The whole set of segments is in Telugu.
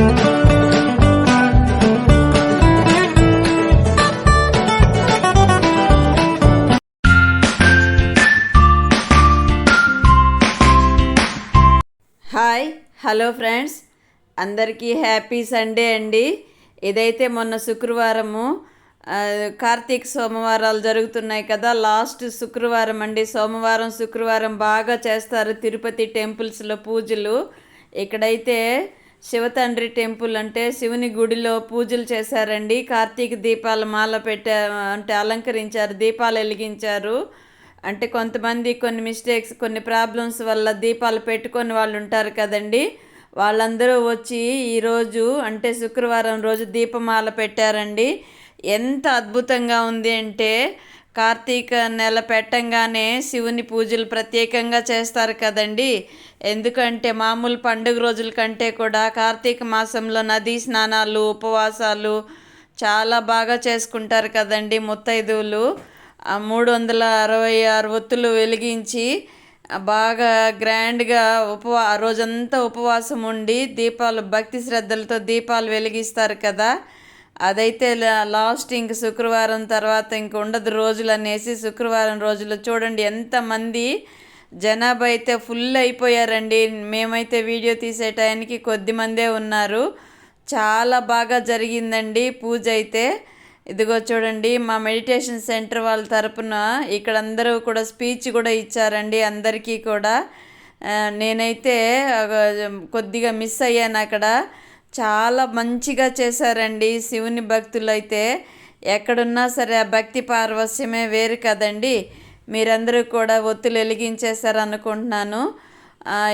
Hi hello friends. అందరికీ హ్యాపీ సండే అండి. ఇదైతే మొన్న శుక్రవారము. కార్తీక సోమవారాలు జరుగుతున్నాయి కదా. లాస్ట్ శుక్రవారం అండి. సోమవారం శుక్రవారం బాగా చేస్తారు తిరుపతి టెంపుల్స్లో పూజలు. ఇక్కడైతే శివతండ్రి టెంపుల్ అంటే శివుని గుడిలో పూజలు చేశారండి. కార్తీక దీపాల మాల పెట్టా అంటే అలంకరించారు దీపాలు వెలిగించారు. అంటే కొంతమంది కొన్ని మిస్టేక్స్ కొన్ని ప్రాబ్లమ్స్ వల్ల దీపాలు పెట్టుకొని వాళ్ళు ఉంటారు కదండి. వాళ్ళందరూ వచ్చి ఈరోజు అంటే శుక్రవారం రోజు దీపమాల పెట్టారండి. ఎంత అద్భుతంగా ఉంది అంటే కార్తీక నెల పెట్టంగానే శివుని పూజలు ప్రత్యేకంగా చేస్తారు కదండి. ఎందుకంటే మామూలు పండుగ రోజుల కంటే కూడా కార్తీక మాసంలో నదీ స్నానాలు ఉపవాసాలు చాలా బాగా చేసుకుంటారు కదండి ముత్తైదువులు. మూడు వందల అరవై ఆరు ఒత్తులు వెలిగించి బాగా గ్రాండ్గా ఉపవా ఆ రోజంతా ఉపవాసం ఉండి దీపాలు భక్తి శ్రద్ధలతో దీపాలు వెలిగిస్తారు కదా. అదైతే లా- లాస్ట్ ఇంక శుక్రవారం తర్వాత ఇంక ఉండదు రోజులు అనేసి శుక్రవారం రోజులు చూడండి ఎంతమంది జనాభా అయితే ఫుల్ అయిపోయారండి. మేమైతే వీడియో తీసే టైంకి కొద్ది మందే ఉన్నారు. చాలా బాగా జరిగిందండి పూజ అయితే. ఇదిగో చూడండి మా మెడిటేషన్ సెంటర్ వాళ్ళ తరపున ఇక్కడ అందరూ కూడా స్పీచ్ కూడా ఇచ్చారండి అందరికీ కూడా. నేనైతే కొద్దిగా మిస్ అయ్యాను అక్కడ. చాలా మంచిగా చేశారండి శివుని భక్తులు అయితే ఎక్కడున్నా సరే ఆ భక్తి పార్వశ్యమే వేరు కదండి. మీరందరూ కూడా ఒత్తులు వెలిగించేశారు అనుకుంటున్నాను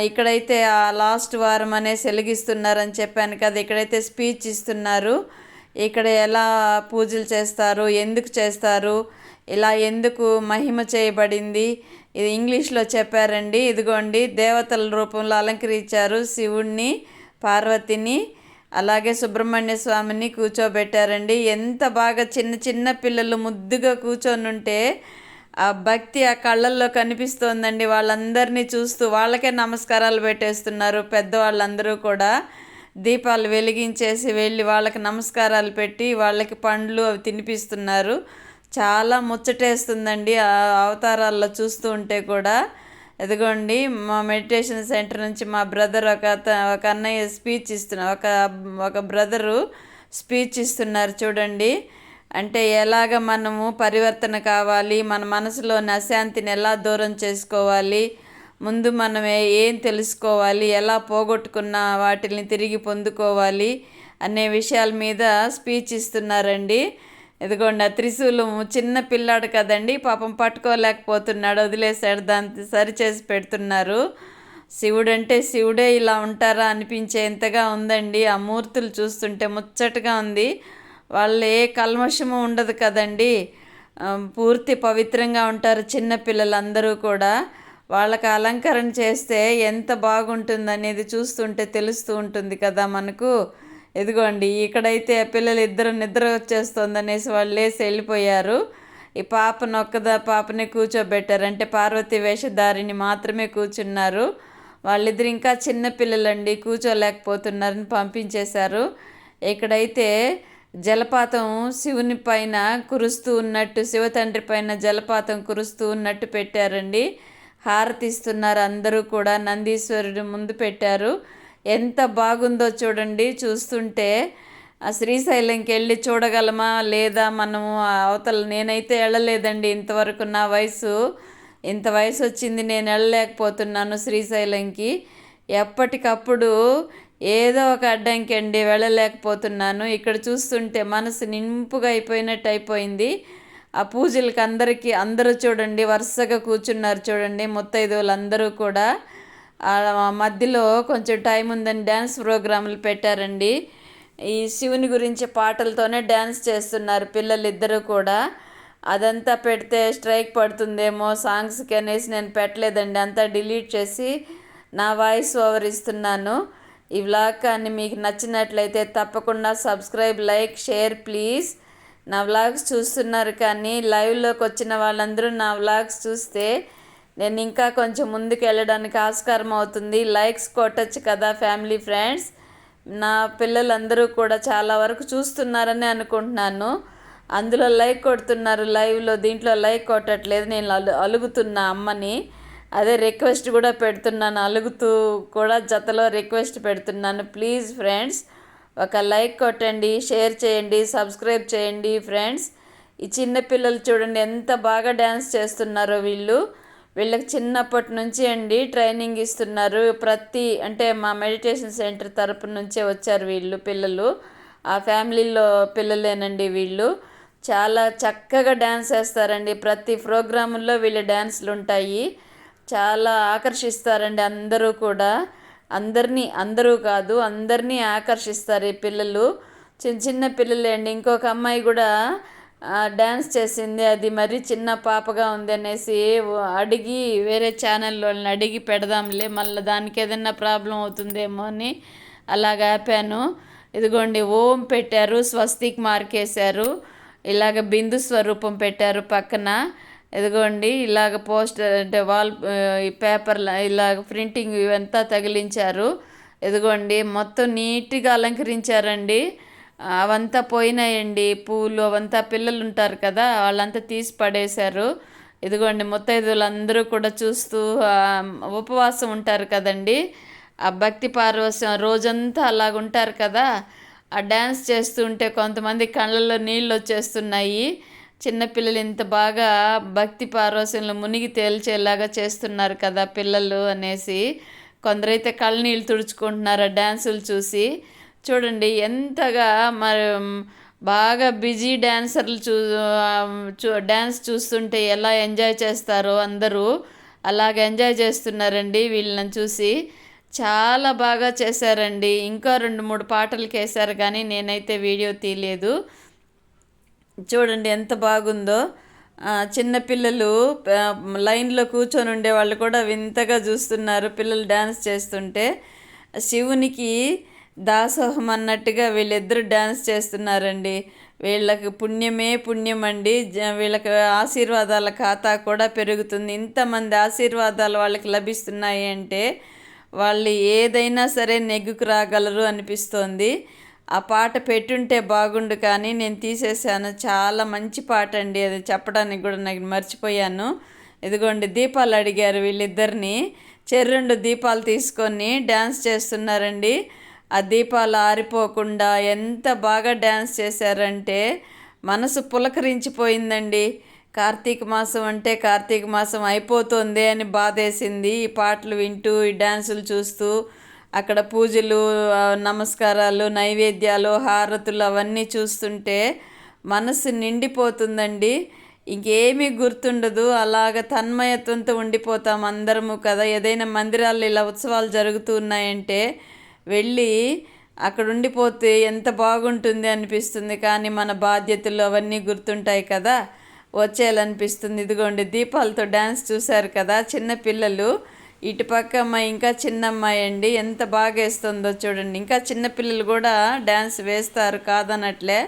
ఇక్కడైతే ఆ లాస్ట్ వారం అనేసి వెలిగిస్తున్నారని చెప్పాను కదా ఇక్కడైతే స్పీచ్ ఇస్తున్నారు. ఇక్కడ ఎలా పూజలు చేస్తారు ఎందుకు చేస్తారు ఇలా ఎందుకు మహిమ చేయబడింది. ఇది ఇంగ్లీష్లో చెప్పారండి ఇదిగోండి దేవతల రూపంలో అలంకరించారు శివుణ్ణి పార్వతిని. అలాగే సుబ్రహ్మణ్య స్వామిని కూర్చోబెట్టారండి. ఎంత బాగా చిన్న చిన్న పిల్లలు ముద్దుగా కూర్చొని ఉంటే ఆ భక్తి ఆ కళ్ళల్లో కనిపిస్తోందండి. వాళ్ళందరినీ చూస్తూ వాళ్ళకే నమస్కారాలు పెట్టేస్తున్నారు. పెద్దవాళ్ళందరూ కూడా దీపాలు వెలిగించేసి వెళ్ళి వాళ్ళకి నమస్కారాలు పెట్టి వాళ్ళకి పండ్లు అవి తినిపిస్తున్నారు. చాలా ముచ్చటేస్తుందండి ఆ అవతారాల్లో చూస్తూ ఉంటే కూడా. ఎదుగోండి మా మెడిటేషన్ సెంటర్ నుంచి మా బ్రదర్ ఒక ఒక అన్నయ్య స్పీచ్ ఇస్తున్నారు ఒక ఒక బ్రదరు స్పీచ్ ఇస్తున్నారు చూడండి. అంటే ఎలాగ మనము పరివర్తన కావాలి మన మనసులోని అశాంతిని ఎలా దూరం చేసుకోవాలి ముందు మనం ఏం తెలుసుకోవాలి ఎలా పోగొట్టుకున్న వాటిని తిరిగి పొందుకోవాలి అనే విషయాల మీద స్పీచ్ ఇస్తున్నారండి. ఇదిగోండి ఆ త్రిశూలం చిన్న పిల్లాడు కదండి పాపం పట్టుకోలేకపోతున్నాడు వదిలేసాడు దాన్ని సరి చేసి పెడుతున్నారు. శివుడు అంటే శివుడే ఇలా ఉంటారా అనిపించేంతగా ఉందండి. ఆ మూర్తులు చూస్తుంటే ముచ్చటగా ఉంది. వాళ్ళు ఏ కల్మషము ఉండదు కదండి. పూర్తి పవిత్రంగా ఉంటారు చిన్న పిల్లలందరూ కూడా. వాళ్ళకి అలంకరణ చేస్తే ఎంత బాగుంటుందనేది చూస్తుంటే తెలుస్తూ ఉంటుంది కదా మనకు. ఇదిగోండి ఇక్కడైతే పిల్లలు ఇద్దరు నిద్ర వచ్చేస్తుంది అనేసి వాళ్ళు లేసి వెళ్ళిపోయారు. ఈ పాప ఒక్కదా పాపనే కూర్చోబెట్టారు. అంటే పార్వతి వేషధారిని మాత్రమే కూర్చున్నారు. వాళ్ళిద్దరు ఇంకా చిన్న పిల్లలండి కూర్చోలేకపోతున్నారని పంపించేశారు. ఇక్కడైతే జలపాతం శివుని పైన కురుస్తూ ఉన్నట్టు శివతండ్రి పైన జలపాతం కురుస్తూ ఉన్నట్టు పెట్టారండి. హారతి ఇస్తున్నారు అందరూ కూడా నందీశ్వరుడు ముందు పెట్టారు. ఎంత బాగుందో చూడండి చూస్తుంటే ఆ శ్రీశైలంకి వెళ్ళి చూడగలమా లేదా మనము అవతల నేనైతే వెళ్ళలేదండి ఇంతవరకు నా వయసు. ఇంత వయసు వచ్చింది నేను వెళ్ళలేకపోతున్నాను శ్రీశైలంకి. ఎప్పటికప్పుడు ఏదో ఒక అడ్డంకి అండి వెళ్ళలేకపోతున్నాను. ఇక్కడ చూస్తుంటే మనసు నింపుగా అయిపోయినట్టు అయిపోయింది. ఆ పూజలకి అందరికీ అందరూ చూడండి వరుసగా కూర్చున్నారు చూడండి ముత్తైదువులు అందరూ కూడా. మధ్యలో కొంచెం టైం ఉందని డ్యాన్స్ ప్రోగ్రాంలు పెట్టారండి. ఈ శివుని గురించి పాటలతోనే డ్యాన్స్ చేస్తున్నారు పిల్లలు ఇద్దరు కూడా. అదంతా పెడితే స్ట్రైక్ పడుతుందేమో సాంగ్స్కి అనేసి నేను పెట్టలేదండి. అంతా డిలీట్ చేసి నా వాయిస్ ఓవర్ ఇస్తున్నాను. ఈ వ్లాగ్ కానీ మీకు నచ్చినట్లయితే తప్పకుండా సబ్స్క్రైబ్ లైక్ షేర్ ప్లీజ్. నా వ్లాగ్స్ చూస్తున్నారు కానీ లైవ్లోకి వచ్చిన వాళ్ళందరూ నా వ్లాగ్స్ చూస్తే నేను ఇంకా కొంచెం ముందుకు వెళ్ళడానికి ఆస్కారం అవుతుంది. లైక్స్ కొట్టచ్చు కదా ఫ్యామిలీ ఫ్రెండ్స్. నా పిల్లలందరూ కూడా చాలా వరకు చూస్తున్నారని అనుకుంటున్నాను. అందులో లైక్ కొడుతున్నారు లైవ్లో దీంట్లో లైక్ కొట్టట్లేదు. నేను అలు అలుగుతున్నా అమ్మని. అదే రిక్వెస్ట్ కూడా పెడుతున్నాను. అలుగుతూ కూడా జతలో రిక్వెస్ట్ పెడుతున్నాను. ప్లీజ్ ఫ్రెండ్స్ ఒక లైక్ కొట్టండి షేర్ చేయండి సబ్స్క్రైబ్ చేయండి ఫ్రెండ్స్. ఈ చిన్న పిల్లలు చూడండి ఎంత బాగా డ్యాన్స్ చేస్తున్నారో వీళ్ళు. వీళ్ళకి చిన్నప్పటి నుంచి అండి ట్రైనింగ్ ఇస్తున్నారు. ప్రతి అంటే మా మెడిటేషన్ సెంటర్ తరపు నుంచే వచ్చారు వీళ్ళు పిల్లలు. ఆ ఫ్యామిలీలో పిల్లలేనండి వీళ్ళు. చాలా చక్కగా డ్యాన్స్ వేస్తారండి. ప్రతి ప్రోగ్రాముల్లో వీళ్ళ డ్యాన్స్లు ఉంటాయి. చాలా ఆకర్షిస్తారండి అందరూ కూడా. అందరినీ అందరూ కాదు అందరినీ ఆకర్షిస్తారు ఈ పిల్లలు. చిన్న చిన్న పిల్లలే అండి. ఇంకొక అమ్మాయి కూడా డ్యాన్స్ చేసింది. అది మరీ చిన్న పాపగా ఉంది అనేసి అడిగి వేరే ఛానల్లో అడిగి పెడదాంలే మళ్ళీ దానికి ఏదైనా ప్రాబ్లం అవుతుందేమో అని అలాగ ఆపాను. ఇదిగోండి ఓం పెట్టారు స్వస్తిక్ మార్కేశారు. ఇలాగ బిందు స్వరూపం పెట్టారు పక్కన. ఇదిగోండి ఇలాగ పోస్టర్ అంటే వాల్ ఈ పేపర్ ఇలాగ ప్రింటింగ్ ఇవంతా తగిలించారు. ఇదిగోండి మొత్తం నీట్గా అలంకరించారండి. అవంతా పోయినాయండి పూలు అవంతా పిల్లలు ఉంటారు కదా వాళ్ళంతా తీసి పడేశారు. ఇదిగోండి ముత్తైదులు అందరూ కూడా చూస్తూ ఉపవాసం ఉంటారు కదండి. ఆ భక్తి పార్వశ్యం రోజంతా అలాగుంటారు కదా. ఆ డ్యాన్స్ చేస్తుంటే కొంతమంది కళ్ళల్లో నీళ్ళు వచ్చేస్తున్నాయి. చిన్నపిల్లలు ఇంత బాగా భక్తి పార్వశ్యంలో మునిగి తేల్చేలాగా చేస్తున్నారు కదా పిల్లలు అనేసి. కొందరైతే కళ్ళనీళ్ళు తుడుచుకుంటున్నారు ఆ డ్యాన్సులు చూసి. చూడండి ఎంతగా మరి బాగా బిజీ డ్యాన్సర్లు చూ చూ డ్యాన్స్ చూస్తుంటే ఎలా ఎంజాయ్ చేస్తారో అందరూ అలాగ ఎంజాయ్ చేస్తున్నారండి వీళ్ళని చూసి. చాలా బాగా చేశారండి. ఇంకా రెండు మూడు పాటలు వేశారు కానీ నేనైతే వీడియో తీయలేదు. చూడండి ఎంత బాగుందో. చిన్నపిల్లలు లైన్లో కూర్చొని ఉండే వాళ్ళు కూడా వింతగా చూస్తున్నారు పిల్లలు డ్యాన్స్ చేస్తుంటే. శివునికి దాసోహం అన్నట్టుగా వీళ్ళిద్దరు డ్యాన్స్ చేస్తున్నారండి. వీళ్ళకి పుణ్యమే పుణ్యం అండి వీళ్ళకి ఆశీర్వాదాల ఖాతా కూడా పెరుగుతుంది. ఇంతమంది ఆశీర్వాదాలు వాళ్ళకి లభిస్తున్నాయి అంటే వాళ్ళు ఏదైనా సరే నెగ్గుకు రాగలరు అనిపిస్తోంది. ఆ పాట పెట్టుంటే బాగుండు కానీ నేను తీసేసాను చాలా మంచి పాట అండి అది. చెప్పడానికి కూడా నాకు మర్చిపోయాను. ఇదిగోండి దీపాలు అడిగారు వీళ్ళిద్దరిని. చెర్రెండు దీపాలు తీసుకొని డ్యాన్స్ చేస్తున్నారండి. ఆ దీపాలు ఆరిపోకుండా ఎంత బాగా డ్యాన్స్ చేశారంటే మనసు పులకరించిపోయిందండి. కార్తీక మాసం అంటే కార్తీక మాసం అయిపోతుంది అని బాధేసింది. ఈ పాటలు వింటూ ఈ డ్యాన్సులు చూస్తూ అక్కడ పూజలు నమస్కారాలు నైవేద్యాలు హారతులు అవన్నీ చూస్తుంటే మనసు నిండిపోతుందండి. ఇంకేమీ గుర్తుండదు. అలాగ తన్మయత్వంతో ఉండిపోతాం అందరము కదా. ఏదైనా మందిరాల్లో ఇలా ఉత్సవాలు జరుగుతూ ఉన్నాయంటే వెళ్ళి అక్కడ ఉండిపోతే ఎంత బాగుంటుంది అనిపిస్తుంది. కానీ మన బాధ్యతలు అవన్నీ గుర్తుంటాయి కదా. వచ్చేయాలనిపిస్తుంది. ఇదిగోండి దీపాలతో డ్యాన్స్ చూశారు కదా చిన్న పిల్లలు. ఇటుపక్క అమ్మాయి ఇంకా చిన్న అమ్మాయి అండి. ఎంత బాగా వేస్తుందో చూడండి. ఇంకా చిన్నపిల్లలు కూడా డ్యాన్స్ వేస్తారు కాదనట్లే.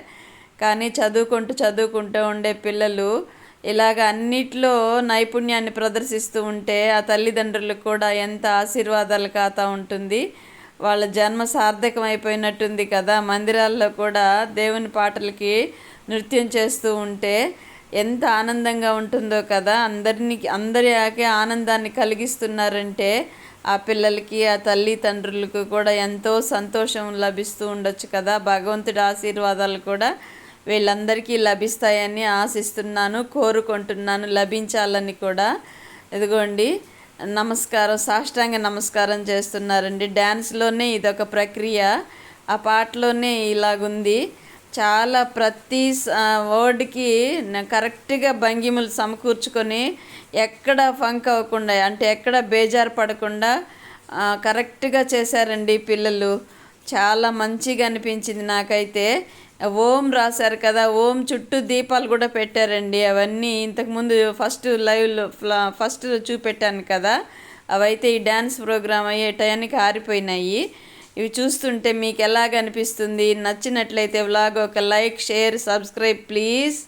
కానీ చదువుకుంటూ చదువుకుంటూ ఉండే పిల్లలు ఇలాగ అన్నిట్లో నైపుణ్యాన్ని ప్రదర్శిస్తూ ఉంటే ఆ తల్లిదండ్రులకు కూడా ఎంత ఆశీర్వాదాలు కాతా ఉంటుంది. వాళ్ళ జన్మ సార్థకం అయిపోయినట్టుంది కదా. మందిరాల్లో కూడా దేవుని పాటలకి నృత్యం చేస్తూ ఉంటే ఎంత ఆనందంగా ఉంటుందో కదా. అందరినీ అందరికే ఆనందాన్ని కలిగిస్తున్నారంటే ఆ పిల్లలకి ఆ తల్లి తండ్రులకు కూడా ఎంతో సంతోషం లభిస్తూ ఉండొచ్చు కదా. భగవంతుడి ఆశీర్వాదాలు కూడా వీళ్ళందరికీ లభిస్తాయని ఆశిస్తున్నాను కోరుకుంటున్నాను లభించాలని కూడా. ఇదిగోండి నమస్కారం సాష్టాంగ నమస్కారం చేస్తున్నారండి. డ్యాన్స్లోనే ఇదొక ప్రక్రియ. ఆ పాటలోనే ఇలాగుంది. చాలా ప్రతి వర్డ్కి కరెక్ట్గా భంగిములు సమకూర్చుకొని ఎక్కడ ఫంక్ అవ్వకుండా అంటే ఎక్కడ బేజారు పడకుండా కరెక్ట్గా చేశారండి పిల్లలు. చాలా మంచిగా అనిపించింది నాకైతే. ఓం రాశారు కదా ఓం చుట్టూ దీపాలు కూడా పెట్టారండి. అవన్నీ ఇంతకుముందు ఫస్ట్ లైవ్లో ఫస్ట్ చూపెట్టాను కదా. అవైతే ఈ డ్యాన్స్ ప్రోగ్రామ్ అయ్యే టయానికి ఆరిపోయినాయి. ఇవి చూస్తుంటే మీకు ఎలాగ అనిపిస్తుంది? నచ్చినట్లయితే వ్లాగ్ ఒక లైక్ షేర్ సబ్స్క్రైబ్ ప్లీజ్